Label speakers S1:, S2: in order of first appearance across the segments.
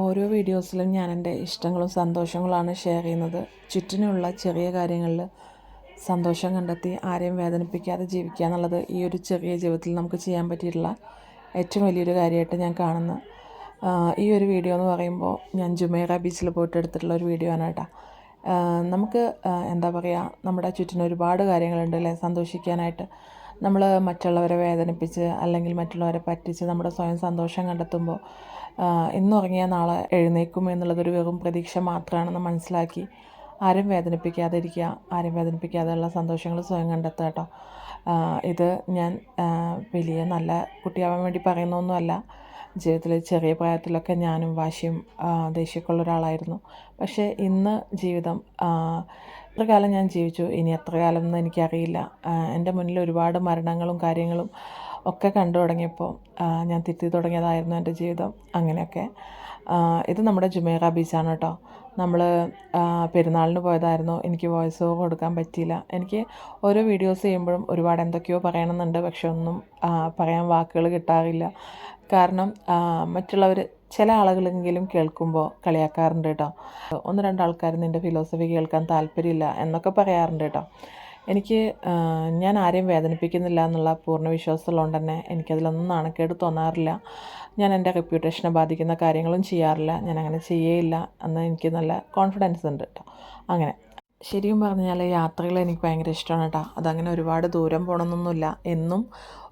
S1: ഓരോ വീഡിയോസിലും ഞാൻ എന്റെ ഇഷ്ടങ്ങളും സന്തോഷങ്ങളുമാണ് ഷെയർ ചെയ്യുന്നത്. ചുറ്റിനുള്ള ചെറിയ കാര്യങ്ങളിൽ സന്തോഷം കണ്ടെത്തി ആരെയും വേദനിപ്പിക്കാതെ ജീവിക്കുക എന്നുള്ളത് ഈ ഒരു ചെറിയ ജീവിതത്തിൽ നമുക്ക് ചെയ്യാൻ പറ്റിയിട്ടുള്ള ഏറ്റവും വലിയൊരു കാര്യമായിട്ട് ഞാൻ കാണുന്നു. ഈ ഒരു വീഡിയോ എന്ന് പറയുമ്പോൾ ഞാൻ ജുമേറ ബീച്ചിൽ പോയിട്ട് എടുത്തിട്ടുള്ള ഒരു വീഡിയോ ആണ് കേട്ടോ. നമുക്ക് എന്താ പറയുക നമ്മുടെ ചുറ്റിനും ഒരുപാട് കാര്യങ്ങളുണ്ട് അല്ലേ? സന്തോഷിക്കാനായിട്ട്. നമ്മൾ മറ്റുള്ളവരെ വേദനിപ്പിച്ച് അല്ലെങ്കിൽ മറ്റുള്ളവരെ പറ്റിച്ച് നമ്മുടെ സ്വയം സന്തോഷം കണ്ടെത്തുമ്പോൾ ഇന്നുറങ്ങിയ നാളെ എഴുന്നേക്കും എന്നുള്ളതൊരു വെറും പ്രതീക്ഷ മാത്രമാണെന്ന് മനസ്സിലാക്കി ആരും വേദനിപ്പിക്കാതിരിക്കുക ആരും വേദനിപ്പിക്കാതെയുള്ള സന്തോഷങ്ങൾ സ്വയം കണ്ടെത്തുക കേട്ടോ. ഇത് ഞാൻ വലിയ നല്ല കുട്ടിയാവാൻ വേണ്ടി പറയുന്നൊന്നുമല്ല. ജീവിതത്തിൽ ചെറിയ പ്രായത്തിലൊക്കെ ഞാനും വാശിയും ദേഷ്യമൊക്കെയുള്ള ഒരാളായിരുന്നു പക്ഷേ ഇന്ന് ജീവിതം എത്ര കാലം ഞാൻ ജീവിച്ചു. ഇനി എത്ര കാലം എന്ന് എനിക്കറിയില്ല എന്റെ മുന്നിൽ ഒരുപാട് മരണങ്ങളും കാര്യങ്ങളും ഒക്കെ കണ്ടു തുടങ്ങിയപ്പോൾ ഞാൻ തിരുത്തി തുടങ്ങിയതായിരുന്നു എന്റെ ജീവിതം. അങ്ങനെയൊക്കെ. ഇത് നമ്മുടെ ജുമേറ ബീച്ചാണ് കേട്ടോ. നമ്മൾ പെരുന്നാളിന് പോയതായിരുന്നു. എനിക്ക് വോയിസ് ഓവർ കൊടുക്കാൻ പറ്റിയില്ല. എനിക്ക് ഓരോ വീഡിയോസ് ചെയ്യുമ്പോഴും ഒരുപാട് എന്തൊക്കെയോ പറയണമെന്നുണ്ട്. പക്ഷെ ഒന്നും പറയാൻ വാക്കുകൾ കിട്ടാറില്ല. കാരണം മറ്റുള്ളവർ ചില ആളുകളെങ്കിലും കേൾക്കുമ്പോൾ കളിയാക്കാറുണ്ട് കേട്ടോ ഒന്ന് രണ്ട് ആൾക്കാർ നിന്റെ ഫിലോസഫി കേൾക്കാൻ താല്പര്യമില്ല എന്നൊക്കെ പറയാറുണ്ട് കേട്ടോ എനിക്ക് ഞാൻ ആരെയും വേദനിപ്പിക്കുന്നില്ല എന്നുള്ള പൂർണ വിശ്വാസമുള്ളതുകൊണ്ട് തന്നെ എനിക്കതിലൊന്നും നാണക്കേട് തോന്നാറില്ല. ഞാൻ എന്റെ റെപ്യൂട്ടേഷനെ ബാധിക്കുന്ന കാര്യങ്ങളും ചെയ്യാറില്ല. ഞാൻ അങ്ങനെ ചെയ്യേയില്ല എന്ന് എനിക്ക് നല്ല കോൺഫിഡൻസ് ഉണ്ട് കേട്ടോ അങ്ങനെ. ശരിയും പറഞ്ഞാൽ യാത്രകൾ എനിക്ക് ഭയങ്കര ഇഷ്ടമാണ് കേട്ടോ അതങ്ങനെ ഒരുപാട് ദൂരം പോകണമെന്നൊന്നുമില്ല എന്നും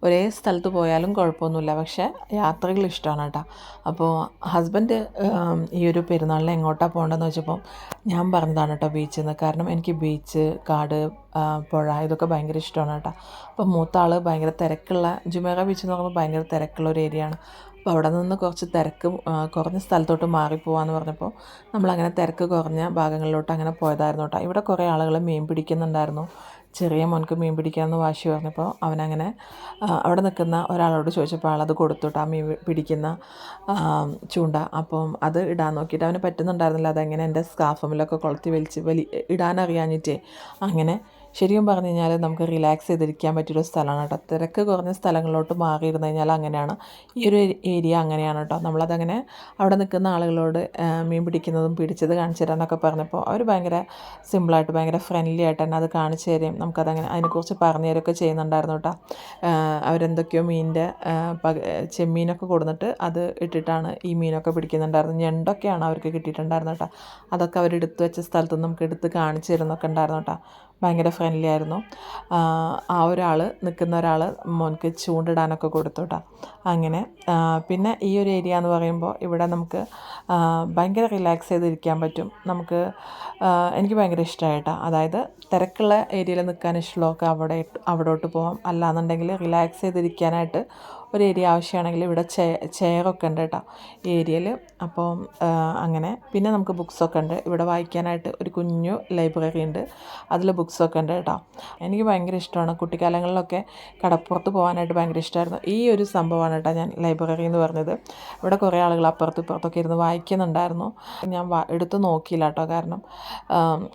S1: ഒരേ സ്ഥലത്ത് പോയാലും കുഴപ്പമൊന്നുമില്ല. പക്ഷേ യാത്രകൾ ഇഷ്ടമാണ് കേട്ടോ. അപ്പോൾ ഹസ്ബൻഡ് ഈ ഒരു പെരുന്നാളിന് എങ്ങോട്ടാണ് പോകേണ്ടതെന്ന് വെച്ചപ്പോൾ ഞാൻ പറഞ്ഞതാണ് കേട്ടോ ബീച്ചിൽ നിന്ന് കാരണം എനിക്ക് ബീച്ച് കാട് പുഴ ഇതൊക്കെ ഭയങ്കര ഇഷ്ടമാണ് കേട്ടോ. അപ്പോൾ മൂത്ത ആൾ ഭയങ്കര തിരക്കുള്ള ജുമേറ ബീച്ച് എന്ന് പറയുമ്പോൾ ഭയങ്കര തിരക്കുള്ള ഒരു ഏരിയ ആണ്. അപ്പോൾ അവിടെ നിന്ന് കുറച്ച് തിരക്ക് കുറഞ്ഞ സ്ഥലത്തോട്ട് മാറിപ്പോവാന്ന് പറഞ്ഞപ്പോൾ നമ്മളങ്ങനെ തിരക്ക് കുറഞ്ഞ ഭാഗങ്ങളിലോട്ട് അങ്ങനെ പോയതായിരുന്നു കേട്ടോ. ഇവിടെ കുറേ ആളുകൾ മീൻ പിടിക്കുന്നുണ്ടായിരുന്നു. ചെറിയ മോൻക്ക് മീൻ പിടിക്കാമെന്ന് വാശി പറഞ്ഞപ്പോൾ അവനങ്ങനെ അവിടെ നിൽക്കുന്ന ഒരാളോട് ചോദിച്ചപ്പോൾ ആളത് കൊടുത്തു കേട്ടോ ആ മീൻ പിടിക്കുന്ന ചൂണ്ട. അപ്പം അത് ഇടാൻ നോക്കിയിട്ട് അവന് പറ്റുന്നുണ്ടായിരുന്നില്ല. അതെങ്ങനെ എന്റെ സ്കാഫമിലൊക്കെ കൊളുത്തി വലിച്ച് വലി ഇടാനറിയാഞ്ഞിട്ടേ. അങ്ങനെ ശരിക്കും പറഞ്ഞു കഴിഞ്ഞാൽ നമുക്ക് റിലാക്സ് ചെയ്തിരിക്കാൻ പറ്റിയൊരു സ്ഥലമാണ് കേട്ടോ. തിരക്ക് കുറഞ്ഞ സ്ഥലങ്ങളിലോട്ട് മാറിയിരുന്നു കഴിഞ്ഞാൽ അങ്ങനെയാണ്. ഈ ഒരു ഏരിയ അങ്ങനെയാണ് കേട്ടോ. നമ്മളതങ്ങനെ അവിടെ നിൽക്കുന്ന ആളുകളോട് മീൻ പിടിക്കുന്നതും പിടിച്ചത് കാണിച്ചു തരാമെന്നൊക്കെ പറഞ്ഞപ്പോൾ അവർ ഭയങ്കര സിമ്പിളായിട്ട് ഭയങ്കര ഫ്രണ്ട്ലി ആയിട്ട് തന്നെ അത് കാണിച്ചു തരും. നമുക്കതങ്ങനെ അതിനെക്കുറിച്ച് പറഞ്ഞു തരുമൊക്കെ ചെയ്യുന്നുണ്ടായിരുന്നു കേട്ടോ. അവരെന്തൊക്കെയോ മീനിന്റെ ചെമ്മീനൊക്കെ കൊടുന്നിട്ട് അത് ഇട്ടിട്ടാണ് ഈ മീനൊക്കെ പിടിക്കുന്നുണ്ടായിരുന്നു ഞണ്ടൊക്കെയാണ് അവർക്ക് കിട്ടിയിട്ടുണ്ടായിരുന്നത് കേട്ടോ. അതൊക്കെ അവരെടുത്ത് വെച്ച സ്ഥലത്ത് നമുക്ക് എടുത്ത് കാണിച്ചു തരുന്നൊക്കെ ഉണ്ടായിരുന്നു കേട്ടോ. ഭയങ്കര ഫ്രണ്ട്ലി ആയിരുന്നു. ആ, ഒരാൾ നിൽക്കുന്ന ഒരാൾ മോൻക്ക് ചൂണ്ടിടാനൊക്കെ കൊടുത്തു അങ്ങനെ പിന്നെ ഈ ഒരു ഏരിയ എന്ന് പറയുമ്പോൾ ഇവിടെ നമുക്ക് ഭയങ്കര റിലാക്സ് ചെയ്തിരിക്കാൻ പറ്റും. നമുക്ക് എനിക്ക് ഭയങ്കര ഇഷ്ടമായിട്ടാ അതായത് തിരക്കുള്ള ഏരിയയിൽ നിൽക്കാൻ ഇഷ്ടമുള്ളതൊക്കെ അവിടെ അവിടോട്ട് പോകാം അല്ലാന്നുണ്ടെങ്കിൽ റിലാക്സ് ചെയ്തിരിക്കാനായിട്ട് ഒരു ഏരിയ ആവശ്യമാണെങ്കിൽ ഇവിടെ ചെ ചെയറൊക്കെ ഉണ്ട് കേട്ടോ. ഏരിയയിൽ അപ്പം അങ്ങനെ. പിന്നെ നമുക്ക് ബുക്സൊക്കെ ഉണ്ട്. ഇവിടെ വായിക്കാനായിട്ട് ഒരു കുഞ്ഞു ലൈബ്രറി ഉണ്ട്. അതിൽ ബുക്സൊക്കെ ഉണ്ട് കേട്ടോ. എനിക്ക് ഭയങ്കര ഇഷ്ടമാണ്. കുട്ടിക്കാലങ്ങളിലൊക്കെ കടപ്പുറത്ത് പോകാനായിട്ട് ഭയങ്കര ഇഷ്ടമായിരുന്നു. ഈ ഒരു സംഭവമാണ് കേട്ടോ ഞാൻ ലൈബ്രറി എന്ന് പറഞ്ഞത്. ഇവിടെ കുറേ ആളുകൾ അപ്പുറത്തും ഇപ്പുറത്തൊക്കെ ഇരുന്ന് വായിക്കുന്നുണ്ടായിരുന്നു. ഞാൻ എടുത്ത് നോക്കിയില്ല കേട്ടോ. കാരണം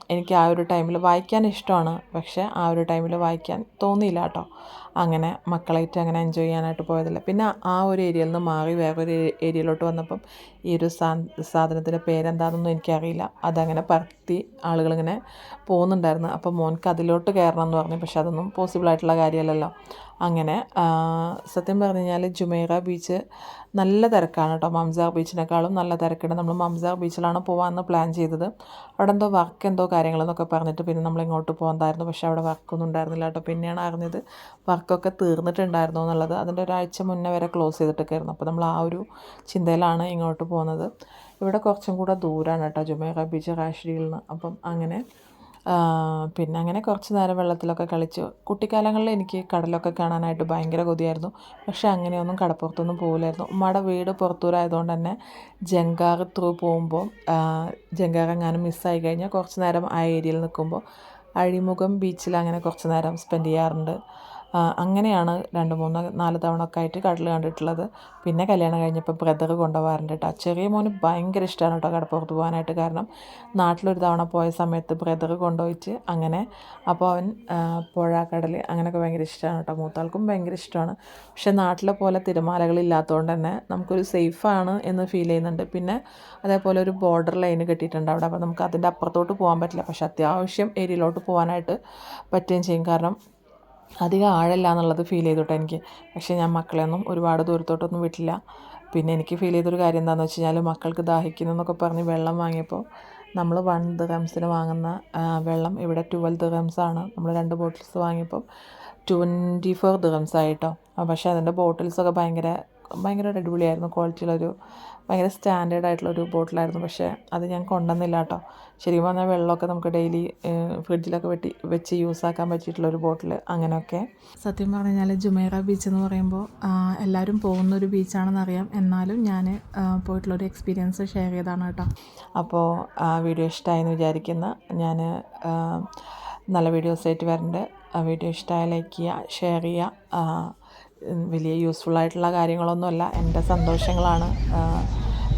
S1: എനിക്ക് ആ ഒരു ടൈമിൽ വായിക്കാൻ ഇഷ്ടമാണ്. പക്ഷേ ആ ഒരു ടൈമിൽ വായിക്കാൻ തോന്നിയില്ല കേട്ടോ. അങ്ങനെ മക്കളായിട്ട് അങ്ങനെ എൻജോയ് ചെയ്യാനായിട്ട് പോയതല്ല. പിന്നെ ആ ഒരു ഏരിയയിൽ നിന്ന് മാറി വേറൊരു ഏരിയയിലോട്ട് വന്നപ്പം ഈ ഒരു സാ സാധനത്തിന്റെ പേരെന്താണെന്നൊന്നും എനിക്കറിയില്ല. അതങ്ങനെ പറത്തി ആളുകളിങ്ങനെ പോകുന്നുണ്ടായിരുന്നു. അപ്പോൾ മോൻക്ക് അതിലോട്ട് കയറണം എന്ന് പറഞ്ഞു. പക്ഷെ അതൊന്നും പോസിബിളായിട്ടുള്ള കാര്യമല്ലല്ലോ. അങ്ങനെ സത്യം പറഞ്ഞു കഴിഞ്ഞാൽ ജുമൈറ ബീച്ച് നല്ല തിരക്കാണ് കേട്ടോ മംസാർ ബീച്ചിനേക്കാളും നല്ല തിരക്കുണ്ട് നമ്മൾ മംസാർ ബീച്ചിലാണ് പോകാമെന്ന് പ്ലാൻ ചെയ്തത്. അവിടെ എന്തോ വർക്ക് എന്തോ കാര്യങ്ങളെന്നൊക്കെ പറഞ്ഞിട്ട് പിന്നെ നമ്മൾ ഇങ്ങോട്ട് പോകുന്നതായിരുന്നു പക്ഷേ അവിടെ വർക്കൊന്നും ഉണ്ടായിരുന്നില്ല കേട്ടോ പിന്നെയാണ് അറിഞ്ഞത് വർക്കൊക്കെ തീർന്നിട്ടുണ്ടായിരുന്നു എന്നുള്ളത്. അതിന്റെ ഒരാഴ്ച മുന്നേ വരെ ക്ലോസ് ചെയ്തിട്ടൊക്കെ ആയിരുന്നു അപ്പോൾ നമ്മൾ ആ ഒരു ചിന്തയിലാണ് ഇങ്ങോട്ട് പോകുന്നത് ഇവിടെ കുറച്ചും കൂടെ ദൂരമാണ് കേട്ടോ ജുമൈറ ബീച്ച് കാശ്മീരിൽ നിന്ന്. അപ്പം അങ്ങനെ പിന്നെ അങ്ങനെ കുറച്ച് നേരം വെള്ളത്തിലൊക്കെ കളിച്ചു. കുട്ടിക്കാലങ്ങളിൽ എനിക്ക് കടലൊക്കെ കാണാനായിട്ട് ഭയങ്കര കൊതിയായിരുന്നു. പക്ഷേ അങ്ങനെയൊന്നും കടപ്പുറത്തൊന്നും പോകില്ലായിരുന്നു ഉമ്മയുടെ വീട് പുറത്തൂരായതുകൊണ്ട് തന്നെ ജങ്കാർ ത്രൂ പോകുമ്പോൾ ജങ്കാർ എങ്ങാനും മിസ്സായി കഴിഞ്ഞാൽ കുറച്ച് നേരം ആ ഏരിയയിൽ നിൽക്കുമ്പോൾ അഴിമുഖം ബീച്ചിൽ അങ്ങനെ കുറച്ച് നേരം സ്പെൻഡ് ചെയ്യാറുണ്ട്. അങ്ങനെയാണ് രണ്ട് മൂന്ന് നാല് തവണ ഒക്കെ ആയിട്ട് കടൽ കണ്ടിട്ടുള്ളത്. പിന്നെ കല്യാണം കഴിഞ്ഞപ്പോൾ ബ്രദർ കൊണ്ടുപോകാറുണ്ട് കേട്ടോ ചെറിയ മോന് ഭയങ്കര ഇഷ്ടമാണ് കേട്ടോ കടപ്പുറത്ത് പോകാനായിട്ട്. കാരണം നാട്ടിലൊരു തവണ പോയ സമയത്ത് ബ്രദർ കൊണ്ടുപോയിച്ച് അങ്ങനെ അപ്പോൾ അവൻ പുഴ കടൽ അങ്ങനെയൊക്കെ ഭയങ്കര ഇഷ്ടമാണ് കേട്ടോ മൂത്താൾക്കും ഭയങ്കര ഇഷ്ടമാണ് പക്ഷേ നാട്ടിലെ പോലെ തിരമാലകളില്ലാത്തതുകൊണ്ട് തന്നെ നമുക്കൊരു സേഫാണ് എന്ന് ഫീൽ ചെയ്യുന്നുണ്ട്. പിന്നെ അതേപോലെ ഒരു ബോർഡർ ലൈൻ കെട്ടിയിട്ടുണ്ട് അവിടെ. അപ്പോൾ നമുക്ക് അതിന്റെ അപ്പുറത്തോട്ട് പോകാൻ പറ്റില്ല. പക്ഷേ അത്യാവശ്യം ഏരിയയിലോട്ട് പോകാനായിട്ട് പറ്റുകയും ചെയ്യും. കാരണം അധികം ആഴല്ല എന്നുള്ളത് ഫീൽ ചെയ്തു കേട്ടോ എനിക്ക്. പക്ഷേ ഞാൻ മക്കളെയൊന്നും ഒരുപാട് ദൂരത്തോട്ടൊന്നും വിട്ടില്ല. പിന്നെ എനിക്ക് ഫീൽ ചെയ്തൊരു കാര്യം എന്താണെന്ന് വെച്ച് കഴിഞ്ഞാൽ മക്കൾക്ക് ദാഹിക്കുന്നു എന്നൊക്കെ പറഞ്ഞ് വെള്ളം വാങ്ങിയപ്പോൾ നമ്മൾ വൺ ദിറംസിന് വാങ്ങുന്ന വെള്ളം ഇവിടെ ട്വൽവ് ദഹംസാണ് നമ്മൾ രണ്ട് ബോട്ടിൽസ് വാങ്ങിയപ്പോൾ ട്വന്റി ഫോർ ദഹംസായിട്ടോ പക്ഷേ അതിന്റെ ബോട്ടിൽസൊക്കെ ഭയങ്കര ഭയങ്കര ഒരു അടിപൊളിയായിരുന്നു. ക്വാളിറ്റിയുള്ളൊരു ഭയങ്കര സ്റ്റാൻഡേർഡ് ആയിട്ടുള്ളൊരു ബോട്ടിലായിരുന്നു പക്ഷേ അത് ഞാൻ കൊണ്ടുവന്നില്ല കേട്ടോ. ശരിക്കും പറഞ്ഞാൽ വെള്ളമൊക്കെ നമുക്ക് ഡെയിലി ഫ്രിഡ്ജിലൊക്കെ വെട്ടി വെച്ച് യൂസാക്കാൻ പറ്റിയിട്ടുള്ളൊരു ബോട്ടിൽ അങ്ങനെയൊക്കെ.
S2: സത്യം പറഞ്ഞു കഴിഞ്ഞാൽ ജുമേറ ബീച്ച് എന്ന് പറയുമ്പോൾ എല്ലാവരും പോകുന്ന ഒരു ബീച്ചാണെന്നറിയാം എന്നാലും ഞാൻ പോയിട്ടുള്ളൊരു എക്സ്പീരിയൻസ് ഷെയർ ചെയ്തതാണ് കേട്ടോ.
S1: അപ്പോൾ ആ വീഡിയോ ഇഷ്ടമായെന്ന് വിചാരിക്കുന്ന. ഞാൻ നല്ല വീഡിയോസായിട്ട് വരുന്നുണ്ട് ആ വീഡിയോ ഇഷ്ടമായി ലൈക്ക് ചെയ്യുക ഷെയർ ചെയ്യുക. വലിയ ആയിട്ടുള്ള കാര്യങ്ങളൊന്നുമല്ല. എന്റെ സന്തോഷങ്ങളാണ്.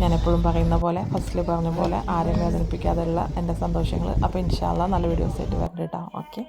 S1: ഞാനെപ്പോഴും പറയുന്ന പോലെ ഫസ്റ്റിൽ പറഞ്ഞ പോലെ ആരെയും വേദനിപ്പിക്കാതെയുള്ള എന്റെ സന്തോഷങ്ങൾ അപ്പോൾ ഇൻഷാല്ല നല്ല വീഡിയോസ് ആയിട്ട് വരണ്ട കേട്ടോ ഓക്കെ